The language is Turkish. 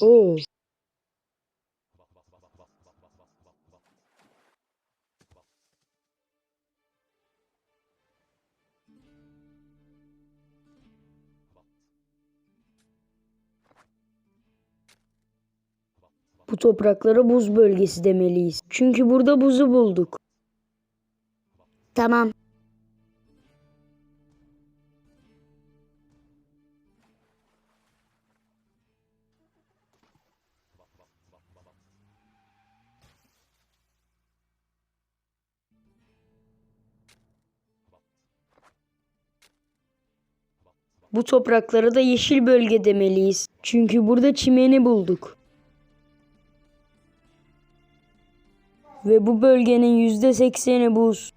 Oo. Bu topraklara buz bölgesi demeliyiz. Çünkü burada buzu bulduk. Tamam. Bu topraklara da yeşil bölge demeliyiz. Çünkü burada çimeni bulduk. Ve bu bölgenin yüzde sekseni buz.